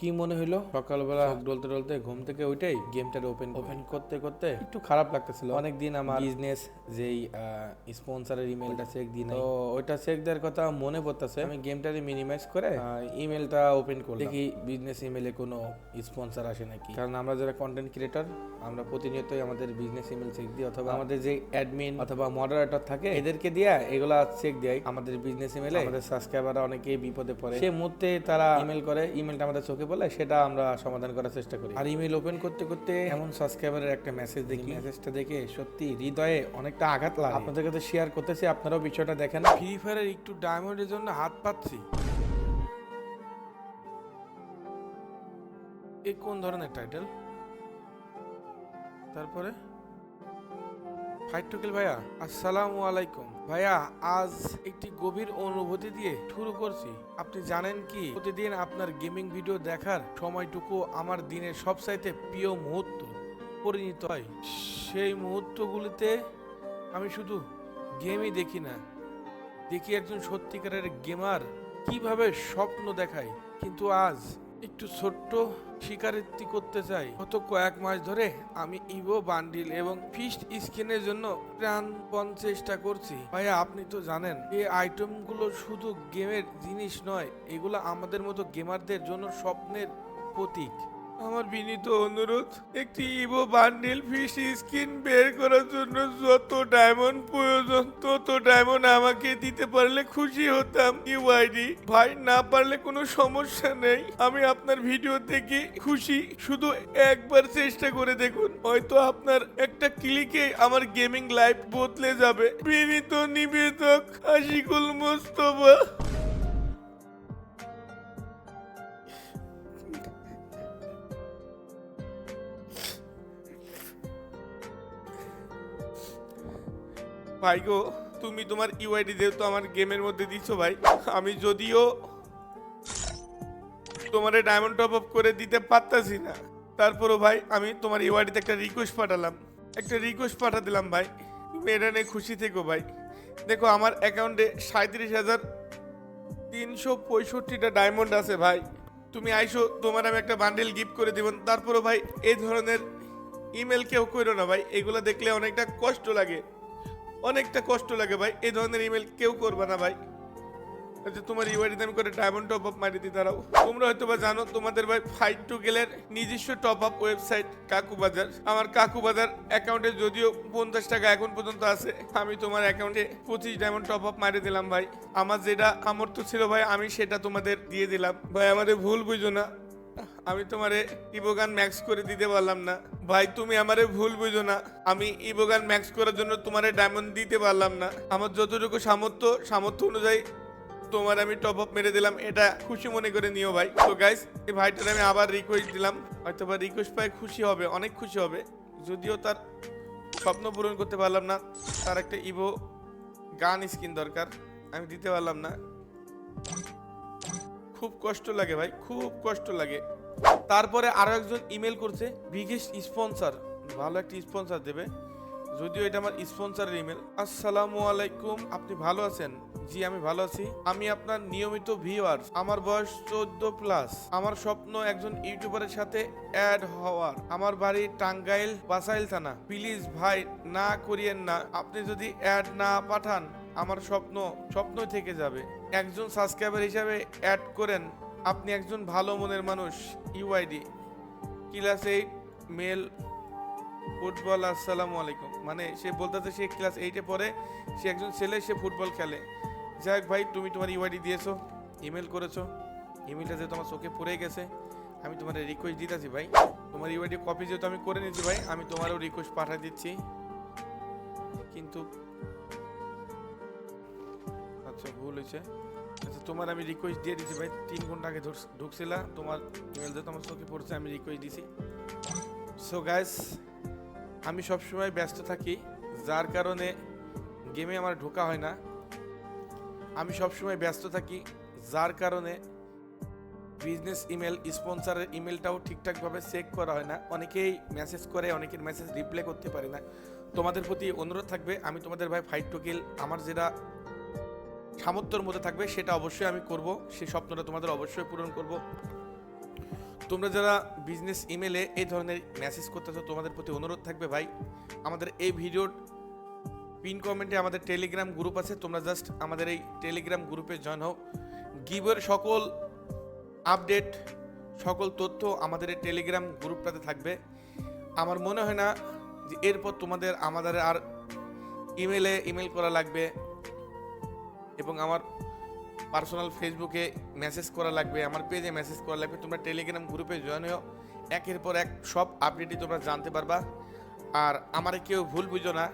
কি মনে হইল? সকালবেলা ডলতে ডলতে ঘুম থেকে ওইটাই গেমটার ওপেন ওপেন করতে করতে একটু খারাপ লাগতেছিল। অনেকদিন আমার বিজনেস যেই স্পন্সরের ইমেলটা চেক দিই তো ওইটা চেক দেওয়ার কথা মনে পড়তেছে। আমি গেমটারে মিনিমাইজ করে ইমেলটা ওপেন করলাম। দেখি বিজনেস ইমেলে কোনো স্পন্সর আসে নাকি। কারণ আমরা যারা কন্টেন্ট ক্রিয়েটর আমরা প্রতিনিয়তই আমাদের বিজনেস ইমেল চেক দিই অথবা আমাদের যে অ্যাডমিন অথবা মডারেটর থাকে এদেরকে দিয়ে এগুলা চেক দেয় আমাদের বিজনেস ইমেলে আমাদের সাবস্ক্রাইবাররা অনেকেই বিপদে পড়ে। সেই মুহূর্তে তারা ইমেল করে ইমেলটা আমাদের চোখে পড়লে সেটা আমরা সমাধান করার চেষ্টা করি। আর ইমেল ওপেন করতে করতে এমন সাবস্ক্রাইবারের একটা মেসেজ দেখি। মেসেজটা দেখে সত্যি হৃদয়ে অনেকটা আঘাত লাগে। আপনাদের কাছে শেয়ার করতেছি আপনারাও বিষয়টা দেখেন। ফ্রি ফায়ারের একটু ডায়মন্ডের জন্য হাত পাচ্ছি এ কোন ধরনের টাইটেল তারপরে? ফাইট টুকিল ভাইয়া আসসালামু আলাইকুম ভাইয়া আজ একটি গভীর অনুভূতি দিয়ে শুরু করছি আপনি জানেন কি প্রতিদিন আপনার গেমিং ভিডিও দেখার সময়টুকু আমার দিনের সবচাইতে প্রিয় মুহূর্ত পরিণত হয় সেই মুহূর্তগুলিতে আমি শুধু গেমই দেখি না দেখি একজন সত্যিকারের গেমার কীভাবে স্বপ্ন দেখায় কিন্তু আজ একটু ছোট্ট স্বীকারোক্তি করতে চাই। গত কয়েক মাস ধরে আমি ইভো বান্ডিল এবং ফিস্ট স্কিনের জন্য প্রাণপণ চেষ্টা করছি। ভাইয়া, আপনি তো জানেন, এই আইটেমগুলো শুধু গেমের জিনিস নয়, এগুলো আমাদের মতো গেমারদের জন্য স্বপ্নের প্রতীক। আমার বিনীত অনুরোধ, একটি ইভো বান্ডিল ফিশ স্কিন বের করার জন্য যত ডায়মন্ড দিতে পারলে খুশি হতাম। ইউআইডি, ভাই, না পারলে কোনো সমস্যা নেই। আমি আপনার ভিডিও দেখে খুশি। শুধু একবার চেষ্টা করে দেখুন। হয়তো আপনার একটা ক্লিকে আমার গেমিং লাইফ বদলে যাবে। বিনীত নিবেদক আশিকুল মোস্তফা। ভাই গো তুমি তোমার ইউআইডি যেহেতু আমার গেমের মধ্যে দিছো ভাই, আমি যদিও তোমার ডায়মন্ড টপ আপ করে দিতে পারতাছি না। তারপরও ভাই, আমি তোমার ইউআইডিতে একটা রিকোয়েস্ট পাঠালাম। একটা রিকোয়েস্ট পাঠা দিলাম ভাই। তুমি এটা নিয়ে খুশি থেকো ভাই। দেখো, আমার অ্যাকাউন্টে সাঁত্রিশ হাজার তিনশো পঁয়ষট্টিটা ডায়মন্ড আছে ভাই। তুমি আইসো, তোমার আমি একটা বান্ডেল গিফট করে দিব। তারপরও ভাই এই ধরনের ইমেল কেউ করো না ভাই। এগুলো দেখলে অনেকটা কষ্ট লাগে। অনেকটা কষ্ট লাগে ভাই। এই ধরনের ইমেল কেউ করবে না ভাই। আচ্ছা তোমার ইউআইডিতে আমি করে ডায়মন্ড টপ আপ মারি দিতে দাঁড়াও। তোমরা হয়তো বা জানো, তোমাদের ভাই ফাইট টু গেলের নিজস্ব টপ আপ ওয়েবসাইট কাকু বাজার। আমার কাকু বাজার অ্যাকাউন্টে যদিও পঞ্চাশ টাকা এখন পর্যন্ত আছে, আমি তোমার অ্যাকাউন্টে পঁচিশ ডায়মন্ড টপ আপ মারি দিলাম ভাই। আমার যেটা সামর্থ্য ছিল ভাই, আমি সেটা তোমাদের দিয়ে দিলাম। ভাই, আমাদের ভুল বুঝো না। আমি তোমারে ইবোগান ম্যাক্স করে দিতে পারলাম না। ভাই, তুমি আমারে ভুল বুঝো না। আমি ইবোগান ম্যাক্স করার জন্য তোমারে ডায়মন্ড দিতে পারলাম না। আমার যতটুকু সামর্থ্য সামর্থ্য অনুযায়ী তোমার আমি টপ আপ মেরে দিলাম, এটা খুশি মনে করে নিও ভাই। তো গাইস এই ভাইটার আমি আবার রিকোয়েস্ট দিলাম। হয়তো বা রিকোয়েস্ট পাই খুশি হবে, অনেক খুশি হবে। যদিও তার স্বপ্ন পূরণ করতে পারলাম না। তার একটা ইভো গান স্কিন দরকার, আমি দিতে পারলাম না। খুব কষ্ট লাগে ভাই, খুব কষ্ট লাগে। তারপরে আরও একজন ইমেল করছে, বিগেস্ট স্পন্সর ভালো একটা স্পন্সর দেবে। যদিও এটা আমার স্পন্সরের ইমেল আসসালামু আলাইকুম, আপনি ভালো আছেন? জি, আমি ভালো আছি। আমি আপনার নিয়মিত ভিউয়ার আমার বয়স চোদ্দ প্লাস আমার স্বপ্ন একজন ইউটিউবারের সাথে অ্যাড হওয়ার। আমার বাড়ি টাঙ্গাইল বাসাইল থানা। প্লিজ ভাই, না করিয়েন না। আপনি যদি অ্যাড না পাঠান, আমার স্বপ্ন, স্বপ্নই থেকে যাবে। একজন সাবস্ক্রাইবার হিসাবে অ্যাড করেন। আপনি একজন ভালো মনের মানুষ UID class eight male football আসসালামু আলাইকুম। মানে সে বলতেছে সে ক্লাস এইটে পড়ে, সে একজন ছেলে, সে ফুটবল খেলে। যাই হোক ভাই, তুমি তোমার ইউআইডি দিয়েছ ইমেল করেছ। ইমেলটা যেহেতু আমার চোখে পড়ে গেছে, আমি তোমার রিকোয়েস্ট দিতেছি ভাই। তোমার ইউআইডি কপি যেহেতু আমি করে নিয়েছি ভাই, আমি তোমারও রিকোয়েস্ট পাঠিয়ে দিচ্ছি। কিন্তু আচ্ছা ভুল হয়েছে। আচ্ছা তোমার আমি রিকোয়েস্ট দিয়ে দিছি ভাই, তিন ঘণ্টা আগে ঢুকছিলা, তোমার ইমেল যেহেতু আমার চোখে পড়ছে, আমি রিকোয়েস্ট দিছি। সো গাইস আমি সবসময় ব্যস্ত থাকি, যার কারণে গেমে আমার ঢোকা হয় না। আমি সবসময় ব্যস্ত থাকি, যার কারণে বিজনেস ইমেল স্পন্সরের ইমেলটাও ঠিকঠাকভাবে চেক করা হয় না। অনেকেই মেসেজ করে, অনেকের মেসেজ রিপ্লাই করতে পারে না। তোমাদের প্রতি অনুরোধ থাকবে, আমি তোমাদের ভাই ফাইট টু কিল আমার যেটা সামর্থ্যের মধ্যে থাকবে, সেটা অবশ্যই আমি করব। সেই স্বপ্নটা তোমাদের অবশ্যই পূরণ করব। তোমরা যারা বিজনেস ইমেলে এই ধরনের মেসেজ করতেছো, তোমাদের প্রতি অনুরোধ থাকবে ভাই, আমাদের এই ভিডিওর পিন কমেন্টে আমাদের টেলিগ্রাম গ্রুপ আছে, তোমরা জাস্ট আমাদের এই টেলিগ্রাম গ্রুপে জয়েন হও। গিভের সকল আপডেট সকল তথ্য আমাদের এই টেলিগ্রাম গ্রুপটাতে থাকবে। আমার মনে হয় না যে এরপর তোমাদের আমাদের আর ইমেলে ইমেল করা লাগবে। এবং আমার পার্সোনাল ফেসবুকে মেসেজ করা লাগবে, আমার পেজে মেসেজ করা লাগবে, তোমরা টেলিগ্রাম গ্রুপে জয়েন হও একের পর এক সব আপডেটই তোমরা জানতে পারবা। আর আমার কেউ ভুল বুঝো না,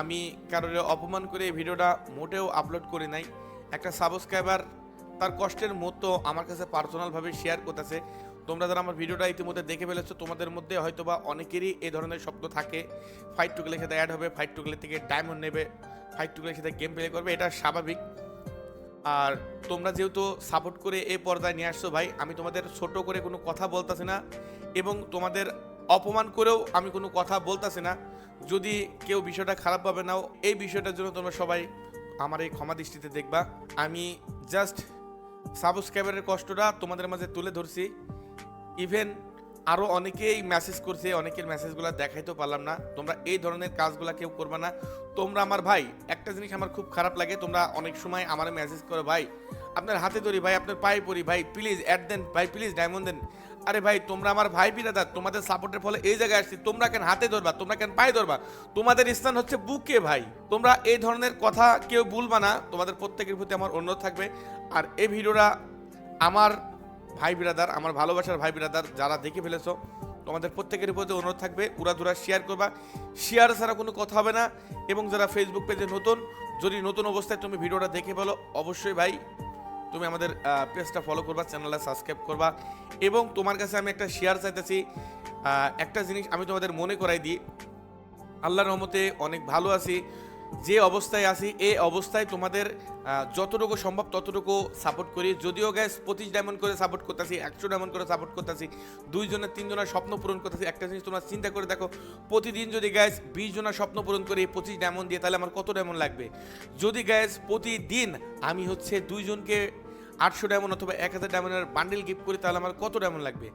আমি কারোর অপমান করে এই ভিডিওটা মোটেও আপলোড করি নাই। একটা সাবস্ক্রাইবার তার কষ্টের মতো আমার কাছে পার্সোনালভাবে শেয়ার করতেছে। তোমরা যারা আমার ভিডিওটা ইতিমধ্যে দেখে ফেলেছো, তোমাদের মধ্যে হয়তো বা অনেকেরই এই ধরনের শব্দ থাকে। ফাইট টুকলের সাথে অ্যাড হবে ফাইট টুকেলের থেকে ডায়মন্ড নেবে। ফাইট টুকেলের সাথে গেম প্লে করবে, এটা স্বাভাবিক। আর তোমরা যেহেতু সাপোর্ট করে এই পর্দায় নিয়ে আসছো ভাই, আমি তোমাদের ছোট করে কোনো কথা বলতেছি না এবং তোমাদের অপমান করেও আমি কোনো কথা বলতেছি না। যদি কেউ বিষয়টা খারাপ পাবে নাও, এই বিষয়টার জন্য তোমরা সবাই আমার এই ক্ষমা দৃষ্টিতে দেখবা। আমি জাস্ট সাবস্ক্রাইবারের কষ্টটা তোমাদের মাঝে তুলে ধরছি। ইভেন আরও অনেকেই মেসেজ করছে, অনেকের মেসেজগুলো দেখাইতেও পারলাম না। তোমরা এই ধরনের কাজগুলো কেউ করবে না। তোমরা আমার ভাই, একটা জিনিস আমার খুব খারাপ লাগে, তোমরা অনেক সময় আমার মেসেজ করো, ভাই, আপনার হাতে ধরি, ভাই, আপনার পায়ে পড়ি, ভাই প্লিজ অ্যাড দেন ভাই প্লিজ ডায়মন্ড দেন আরে ভাই, তোমরা আমার ভাই বিরাদার, তোমাদের সাপোর্টের ফলে এই জায়গায় আসছি, তোমরা কেন হাতে ধরবা, তোমরা কেন পায়ে ধরবা? তোমাদের স্থান হচ্ছে বুকে, ভাই। তোমরা এই ধরনের কথা কেউ ভুলবা না, তোমাদের প্রত্যেকের প্রতি আমার অনুরোধ থাকবে। আর এই ভিডিওটা আমার ভাই বিরাদার, আমার ভালোবাসার ভাই বিরাদার যারা দেখে ফেলেছো, তোমাদের প্রত্যেকের প্রতি অনুরোধ থাকবে, উড়াধুরা শেয়ার করবা। শেয়ার ছাড়া কোনো কথা হবে না। এবং যারা ফেসবুক পেজে নতুন, যদি নতুন অবস্থায় তুমি ভিডিওটা দেখে বলো অবশ্যই ভাই, তুমি আমাদের পেজটা ফলো করবা চ্যানেলটা সাবস্ক্রাইব করবা। এবং তোমার কাছে আমি একটা শেয়ার চাইতেছি একটা জিনিস আমি তোমাদের মনে করাই দিই। আল্লাহর রহমতে অনেক ভালো আছি। যে অবস্থায় আছি এই অবস্থায় তোমাদের যতটুকু সম্ভব ততটুকু সাপোর্ট করি। যদিও গ্যাস পঁচিশ ডায়মন্ড করে সাপোর্ট করতেছি, একশো ডায়মন্ড করে সাপোর্ট করতেছি, দুইজনের, তিনজনের স্বপ্ন পূরণ করতেছি। একটা জিনিস তোমরা চিন্তা করে দেখো, প্রতিদিন যদি গ্যাস বিশ জনের স্বপ্ন পূরণ করি পঁচিশ ডায়মন্ড দিয়ে, তাহলে আমার কত ডায়মন্ড লাগবে? যদি গ্যাস প্রতিদিন আমি হচ্ছে দুইজনকে আটশো ডায়মন্ড অথবা এক হাজার ডায়মন্ডের বান্ডেল গিফট করি, তাহলে আমার কত ডায়মন্ড লাগবে?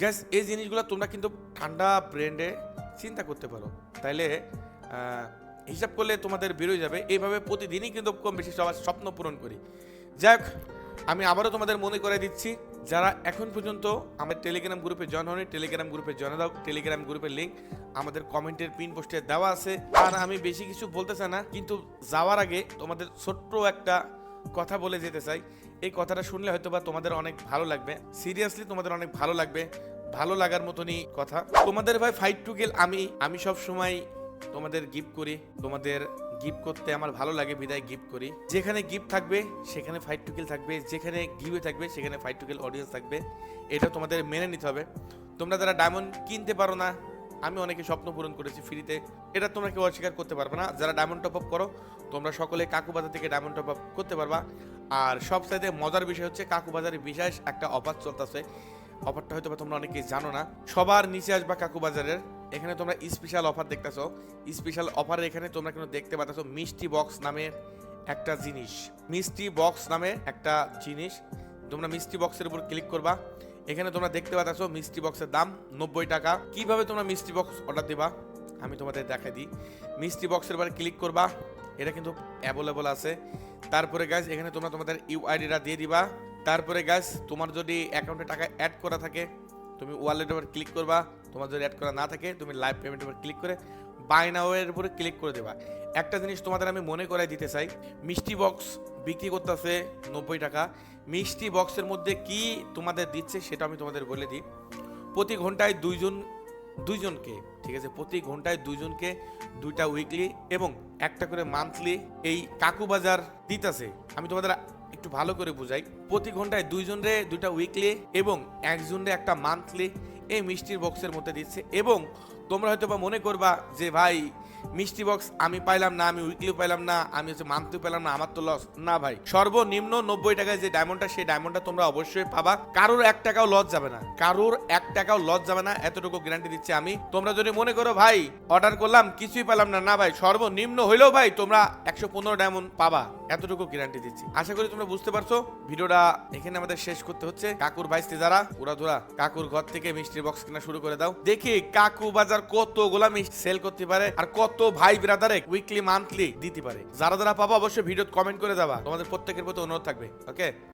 গ্যাস এই জিনিসগুলো তোমরা কিন্তু ঠান্ডা ব্র্যান্ডে চিন্তা করতে পারো। তাইলে হিসাব করলে তোমাদের বেরোয় যাবে। এইভাবে প্রতিদিনই কিন্তু কম বেশি সবার স্বপ্ন পূরণ করি। যাক আমি আবারও তোমাদের মনে করে দিচ্ছি, যারা এখন পর্যন্ত আমার টেলিগ্রাম গ্রুপে জয়েন হয়নি টেলিগ্রাম গ্রুপে জয়েন দাও টেলিগ্রাম গ্রুপের লিঙ্ক আমাদের কমেন্টের পিন পোস্টে দেওয়া আছে। আর আমি বেশি কিছু বলতে চাই না, কিন্তু যাওয়ার আগে তোমাদের ছোট্ট একটা কথা বলে যেতে চাই। এই কথাটা শুনলে হয়তো বা তোমাদের অনেক ভালো লাগবে। সিরিয়াসলি তোমাদের অনেক ভালো লাগবে। ভালো লাগার মতনই কথা। তোমাদের ভাই ফাইট টু গেল আমি আমি সব সময় তোমাদের গিফট করি, তোমাদের গিফট করতে আমার ভালো লাগে, বিদায় গিফট করি। যেখানে গিফট থাকবে, সেখানে ফাইট টু কিল থাকবে, যেখানে গিভে থাকবে, সেখানে ফাইট টু কিল অডিয়েন্স থাকবে। এটা তোমাদের মেনে নিতে হবে। তোমরা যারা ডায়মন্ড কিনতে পারো না, আমি অনেকে স্বপ্ন পূরণ করেছি ফ্রিতে এটা তোমরা কেউ অস্বীকার করতে পারবে না। যারা ডায়মন্ড টপ আপ করো, তোমরা সকলে কাকু বাজার থেকে ডায়মন্ড টপ আপ করতে পারবা। আর সব সাইডে মজার বিষয় হচ্ছে, কাকু বাজারে বিশেষ একটা অফার চলতেছে। অফারটা হয়তো তোমরা অনেকেই জানো না। সবার নিচে আসবা কাকু বাজারের। এখানে তোমরা স্পেশাল অফার দেখতেছো। স্পেশাল অফারের এখানে তোমরা কিন্তু দেখতে পাচ্ছ মিষ্টি বক্স নামে একটা জিনিস। মিষ্টি বক্স নামে একটা জিনিস। তোমরা মিষ্টি বক্সের উপর ক্লিক করবা। এখানে তোমরা দেখতে পাচ্ছ মিষ্টি বক্সের দাম নব্বই টাকা। কীভাবে তোমরা মিষ্টি বক্স অর্ডার দিবা, আমি তোমাদের দেখাই দিই। মিষ্টি বক্সের উপর ক্লিক করবা, এটা কিন্তু অ্যাভেলেবল আছে। তারপরে গাছ এখানে তোমরা তোমাদের ইউআইডিটা দিয়ে দিবা। তারপরে গাছ তোমার যদি অ্যাকাউন্টে টাকা অ্যাড করা থাকে, তুমি ওয়ালেটের উপর ক্লিক করবা। তোমার যদি অ্যাড করা না থাকে, তুমি লাইভ পেমেন্টের উপর ক্লিক করে বাই নাওয়ের উপরে ক্লিক করে দেবা। একটা জিনিস তোমাদের আমি মনে করাই দিতে চাই, মিষ্টি বক্স বিক্রি করতেছে নব্বই টাকা। মিষ্টি বক্সের মধ্যে কি তোমাদের দিচ্ছে সেটা আমি তোমাদের বলে দিই। প্রতি ঘন্টায় দুইজন, দুইজনকে, ঠিক আছে, প্রতি ঘন্টায় দুইজনকে দুইটা উইকলি এবং একটা করে মান্থলি এই কাকু বাজার দিতেছে। আমি তোমাদের একটু ভালো করে বুঝাই। প্রতি ঘন্টায় দুইজন রে দুইটা উইকলি এবং একজন রে একটা মান্থলি এই মিষ্টির বক্সের মধ্যে দিচ্ছে এবং তোমরা হয়তো বা মনে করবা যে ভাই মিষ্টি বক্স আমি পাইলাম না, আমি উইকলি পাইলাম না, আমি হচ্ছে মান্থলি পেলাম না, আমার তো লস না ভাই। সর্বনিম্ন নব্বই টাকায় যে ডায়মন্ডটা সেই ডায়মন্ডটা তোমরা অবশ্যই পাবা। কারোর এক টাকাও লস যাবে না। কারোর এক টাকাও লস যাবে না, এতটুকু গ্যারান্টি দিচ্ছি আমি। তোমরা যদি মনে করো, ভাই অর্ডার করলাম, কিছুই পেলাম না। না ভাই, সর্বনিম্ন হইলেও ভাই, তোমরা একশো পনেরো ডায়মন্ড পাবা। এতটুকু গ্যারান্টি দিচ্ছি। আশা করি তোমরা বুঝতে পারছ। ভিডিওটা এখানে আমাদের শেষ করতে হচ্ছে। কাকুর ভাইস্তি যারা ওরা ধরা কাকুর ঘর থেকে মিষ্টির বক্স কেনা শুরু করে দাও। দেখি কাকু বাজার কতগুলা মিষ্টি সেল করতে পারে আর কত ভাই ব্রাদারে উইকলি মান্থলি দিতে পারে। যারা যারা পাবো অবশ্যই ভিডিও কমেন্ট করে দেওয়া তোমাদের প্রত্যেকের প্রতি অনুরোধ থাকবে ওকে